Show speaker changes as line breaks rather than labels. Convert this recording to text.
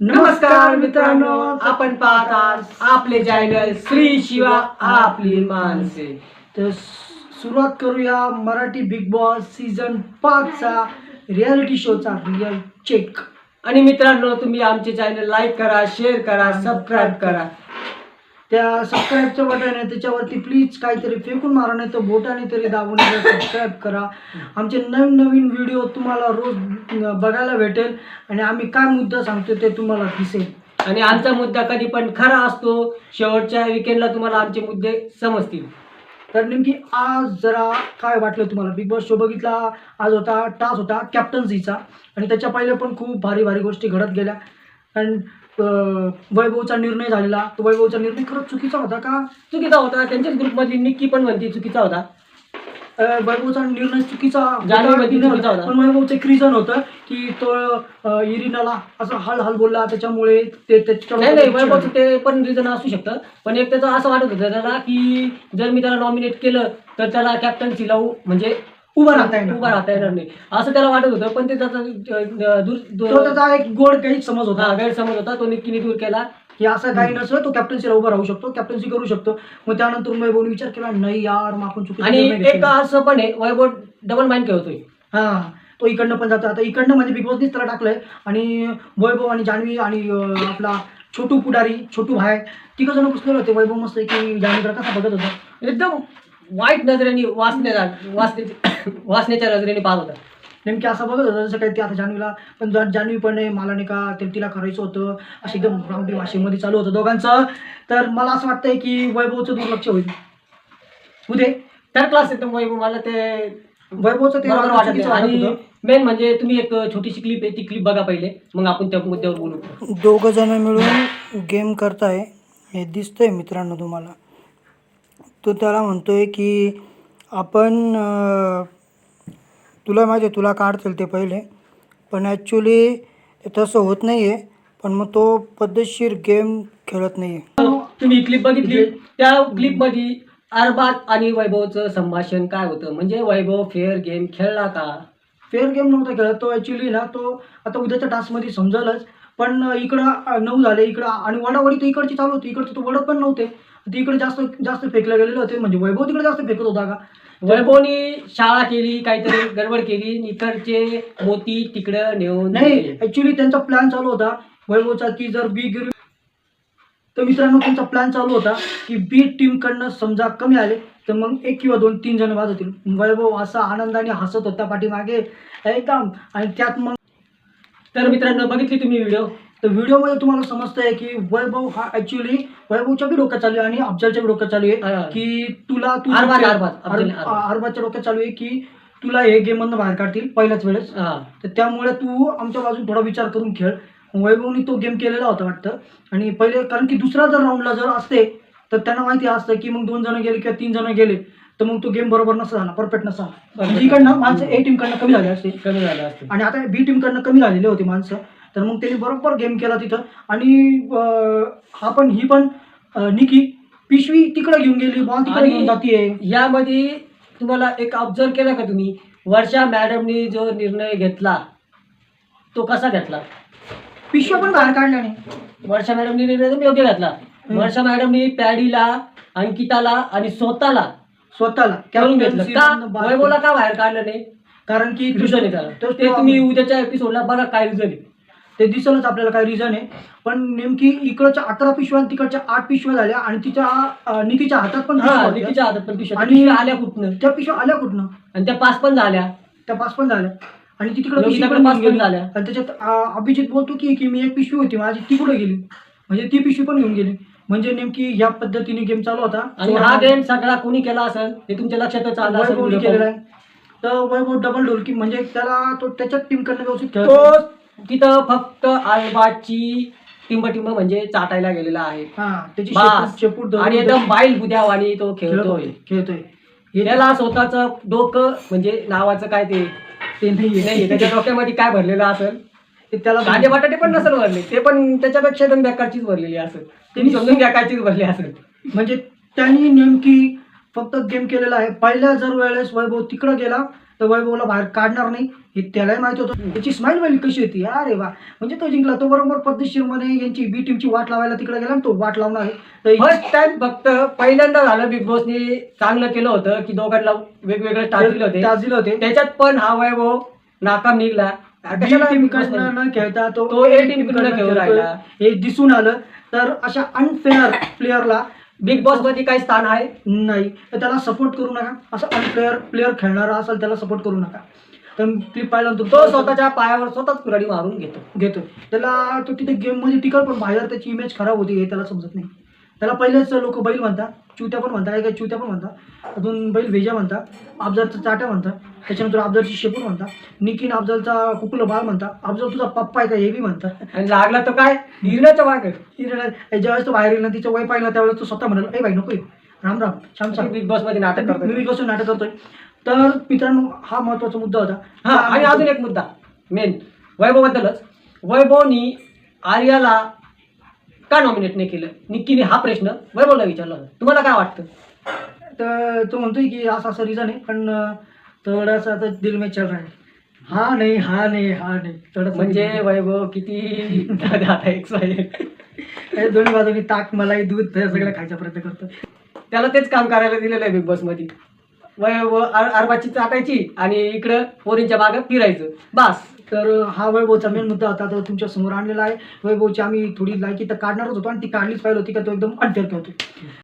नमस्कार मित्रांनो आपण पाहतात आपले चॅनल श्री शिवा आपली माणसे.
तर सुरुवात करूया मराठी बिग बॉस सीझन पाचचा रियालिटी शोचा रिअल चेक
आणि मित्रांनो तुम्ही आमचे चॅनल लाईक करा शेअर करा सबस्क्राईब करा.
त्या सबस्क्राईबचं बटन आहे त्याच्यावरती प्लीज काहीतरी फेकून मारा नाही तर बोटाने तरी दाबून सबस्क्राईब करा. आमचे नवीन नवीन व्हिडिओ तुम्हाला रोज बघायला भेटेल. आणि आम्ही काय मुद्दा सांगतो ते तुम्हाला दिसेल.
आणि आमचा मुद्दा कधी पण खरा असतो शेवटच्या विकेंडला तुम्हाला आमचे मुद्दे समजतील.
तर नेमकी आज जरा काय वाटलं तुम्हाला? बिग बॉस शो बघितला आज होता टास होता कॅप्टन्सीचा आणि त्याच्या पहिले पण खूप भारी भारी गोष्टी घडत गेल्या. कारण वैभवचा निर्णय झालेला. तो वैभवचा निर्णय खरंच चुकीचा होता का?
चुकीचा होता. त्यांच्याच ग्रुपमधली निक्की पण म्हणते चुकीचा होता.
अं, वैभवचा निर्णय चुकीचा होता?
चुकीचा.
पण वैभवचं एक रिझन होतं की तो अं, इरिनाला असं हल हल बोलला. त्याच्यामुळे ते
नाही नाही वैभवचं ते पण रिझन असू शकतं. पण एक त्याचं असं वाटत होतं त्याला की जर मी त्याला नॉमिनेट केलं तर त्याला कॅप्टन्सीला म्हणजे
उभं राहता येणार.
उभा राहता येणार नाही. असं त्याला वाटत होतं पण ते त्याचा दूर
तो
दूर-
त्याचा एक गोड काही समज
हा
होता
गैरसमज होता. तो निक्कीने दूर केला.
की असं काही नसलं तो कॅप्टन्सीला उभा राहू शकतो कॅप्टन्सी करू शकतो. मग त्यानंतर वैभवने विचार केला नाही यार मग आपण चुकीचा
आणि
निर्णय
एक
घेतला.
असं पण आहे वैभव डबल माइंड खेळतोय.
हा तो इकडनं पण जातो आता इकडनं म्हणजे बिग बॉसनीच त्याला टाकलंय. आणि वैभव आणि जान्हवी आणि अं, आपला छोटू पुढारी छोटू भाय तिघ जण बसलेले होते. वैभव मस्त की जान्हवीकडे कसा बघत होता.
एकदम वाईट नजरेने वाचण्या वाचण्याची वाचण्याच्या नजरेने पाहत होता.
नेमकी असं बघत होता जसं काही ते आता जान्हवीला पण जा- जान्हवी पण आहे मला नाही का ते तिला करायचं होतं. असं एकदम रामडी भाषेमध्ये चालू होतं दोघांचं. तर मला असं वाटतंय की वैभवचं दुर्लक्ष होईल. उदय
थर्ड क्लास एकदम वैभव मला ते
वैभवचं ते
बरोबर
वागणं
वाटत
चुकीचं
नाही.
वाटत
आणि
होतं.
मेन म्हणजे तुम्ही एक छोटीशी क्लिप आहे ती क्लिप बघा पहिले. मग आपण त्या मुद्द्यावर बोलू.
दोघं जण मिळून गेम करताय. हे दिसतंय मित्रांनो तुम्हाला. तो त्याला म्हणतोय की आपण अं, तुला माहिती आहे तुला काढतील ते पहिले. पण ॲक्च्युली तसं होत नाही आहे पण मग तो पद्धतशीर गेम खेळत नाही आहे
तुम्ही क्लिप बघितली? त्या क्लिपमध्ये अरबाज आणि वैभवचं संभाषण काय होतं? म्हणजे वैभव फेअर गेम खेळला का?
फेअर गेम नव्हता खेळत. तो ॲक्च्युली ना तो आता उद्याच्या टास्कमध्ये समजलंच. पण इकडं नऊ झाले. इकडं आणि वडावडी तर इकडची चालू होती. इकडचे तो वडत पण नव्हते. तिकडे जास्त जास्त फेकले गेलेले होते म्हणजे वैभव तिकडे जास्त फेकत होता का?
वैभवनी शाळा केली काहीतरी गडबड केली इकडचे मोती तिकडं नेऊन
नाही. ऍक्च्युली त्यांचा प्लॅन चालू होता. वैभवचा की जर बी गिर तर मित्रांनो त्यांचा प्लॅन चालू होता की बी टीम कडनं समजा कमी आले तर मग एक किंवा दोन तीन जण वाजवतील वैभव असा आनंदाने हसत होता पाठीमागे. एकदम. आणि त्यात मग
तर मित्रांनो बघितली तुम्ही व्हिडिओ
तर व्हिडिओमध्ये तुम्हाला समजतंय की वैभव हा ऍक्च्युली वैभवच्या बी डोक्यात चालू आहे आणि अफजलच्या बी डोक्यात चालू. आहे की तुला तू
अरबाज.
अरबाजच्या डोक्यात चालू आहे की तुला हे गेम मधनं बाहेर काढतील पहिल्याच वेळेस. तर त्यामुळे तू आमच्या बाजून थोडा विचार करून खेळ. वैभवनी तो गेम केलेला होता वाटतं. आणि पहिले कारण की दुसऱ्या जर राऊंडला जर असते तर त्यांना माहिती असतं की मग दोन जण गेले किंवा तीन जण गेले. तर मग तो गेम बरोबर नसता झाला परफेक्ट नसता म्हणजे इकडनं माणसं ए टीम कडनं कमी झाले असते
कमी झालं असतं
आणि आता बी टीम कडनं कमी झालेले होते माणसं. तर मग त्यांनी बरोबर गेम केला तिथं. आणि अं, हा पण ही पण अं, निकी पिशवी तिकडे घेऊन गेली. बॉल तिकडे
आणि-
घेऊन जातीये.
यामध्ये तुम्हाला एक ऑब्झर्व केला का तुम्ही? वर्षा मॅडमनी जो निर्णय घेतला तो कसा घेतला?
पिशव्या पण बाहेर काढल्या नाही.
वर्षा मॅडमनी निर्णय योग्य घेतला. वर्षा मॅडमनी पॅडीला अंकिताला आणि स्वतःला
स्वतःला.
करून घेतलं. का? वैभवला का बाहेर काढलं नाही?
कारण की
रिझन आहे त्याला
तो-
ते तुम्ही उद्याच्या एपिसोडला बघा काय रिझन आहे.
ते दिसलच आपल्याला काय रिझन आहे. पण नेमकी इकडच्या अकरा पिशव्या आणि तिकडच्या आठ पिशव्या झाल्या आणि तिच्या अं, निकीच्या हातात पण पिशव्या
हा
होत्या.
निकीच्या हातात पण पिशव्या.
आणि-
आल्या कुठनं?
त्या पिशव्या आल्या कुठनं?
आणि त्या पाच पण झाल्या.
त्या पाच पण झाल्या. आणि ती तिकडे पिशवी
योगिताकडे
पण
पाच
घेऊन
पण
गेली.
झाल्या.
आणि त्याच्यात अं, अभिजित बोलतो की की मी एक पिशवी होती. माझी ती कुठे गेली? म्हणजे ती पिशवी पण घेऊन गेली. म्हणजे नेमकी ह्या पद्धतीने गेम चालू होता.
आणि हा गेम सगळा कोणी केला असेल हे तुमच्या लक्षातच आलं असेल video
केलेला. आहे. तर वैभव डबल ढोलकी म्हणजे त्याला तो त्याच्याच टीम कडनं व्यवस्थित
तो
खेळतो
तिथं फक्त अल्बाची टिंब टिंब म्हणजे चाटायला गेलेला आहे.
हा त्याची
बस.
शेपूट- शेपूट धरून
आणि एकदम बाईल बुद्यावानी तो खेळतोय.
खेळतोय खेळतोय. हे
त्याला स्वतःच डोकं म्हणजे नावाचं काय ते?
ते नाहीये.
नाही त्याच्या डोक्यामध्ये काय भरलेलं असेल?
ते त्याला
कांदे बटाटे पण नसेल भरले ते पण त्याच्यापेक्षा एकदम बेकारचीच भरलेली असेल. त्यांनी समजून घ्या कायचीच भरली असेल.
म्हणजे त्यांनी नेमकी फक्त गेम केलेला आहे. पहिल्या जर वेळेस वैभव तिकडं गेला तर वैभवला बाहेर काढणार नाही. हे त्यालाही माहिती होतं. त्याची स्माईल वाली कशी होती? अरे वा. म्हणजे तो जिंकला. तो बरोबर पद्धतशीरमध्ये यांची बी टीमची वाट लावायला तिकडे गेला आणि तो वाट लावणार आहे.
फर्स्ट टाइम फक्त पहिल्यांदा झालं बिग बॉसने चांगलं केलं होतं की दोघांना वेगवेगळे दिले होते.
होते.
त्याच्यात पण हा वैभव नाकाम निघला.
बी टीम कडनं? न खेळता तो team
team
कडनं
खेळू. राहिला.
हे दिसून आलं. तर अशा अनफेअर प्लेअरला
बिग बॉसमध्ये काही स्थान आहे?
नाही. तर त्याला सपोर्ट करू नका. असं अनप्लेअर प्लेअर खेळणारा असेल त्याला सपोर्ट करू नका. तर क्लिप पाहिल्यानंतर
तो स्वतःच्या पायावर स्वतःच कुराडी मारून घेतो.
घेतो त्याला तो तिथे गेममध्ये टिकल पण बाहेर त्याची इमेज खराब होती हे त्याला समजत नाही. त्याला पहिलेच लोक बैल म्हणतात चुत्या पण म्हणतात काही चुत्या पण म्हणतात अजून बैल भेजा म्हणतात अफजलचा चाट्या म्हणतात त्याच्यानंतर अफजलची शेपूट म्हणतात निकीन अफजलचा कुकुलं बाळ म्हणतात अफजल तुझा पप्पा आहे का हे बी म्हणतात.
आणि लागला तर काय? हिरण्याच्या मागे.
हिरण- ज्यावेळेस तो बाहेर येईल ना तिचं वय पाहिलं त्यावेळेस तो स्वतः म्हणाल ए बाई नको येऊ. राम राम छान छान
बिग बॉसमध्ये नाटक
मी
करतो
बसून नाटक करतोय. तर मित्रांनो हा महत्त्वाचा मुद्दा होता.
हा आणि अजून एक मुद्दा मेन. वैभव बद्दलच वैभवनी आर्याला का नॉमिनेट नाही केलं? निक्कीने हा प्रश्न वैभवला विचारला होता. तुम्हाला काय वाटतं?
तर तो म्हणतोय की असं असं रिझन आहे पण थोडासा आता दिल में चल रहा है. हा नाही हा नाही हा नाही. थोडंसं
म्हणजे वैभव किती आता एक
में- हे दोन्ही बाजूनी ताक मलाई दूध सगळं खायचा प्रयत्न करतो
त्याला तेच काम करायला दिलेलं आहे बिग बॉसमध्ये. वैभव अर- अरबाची चाटायची आणि इकडं पोरींच्या मागं फिरायचं. बस.
तर हा वैभवचा मेन मुद्दा होता तर तुमच्यासमोर आणलेला आहे. वैभवची आम्ही थोडी लायकी तर काढणारच होतो आणि ती काढलीच पाहिजे होती का तो एकदम अनफेअर होती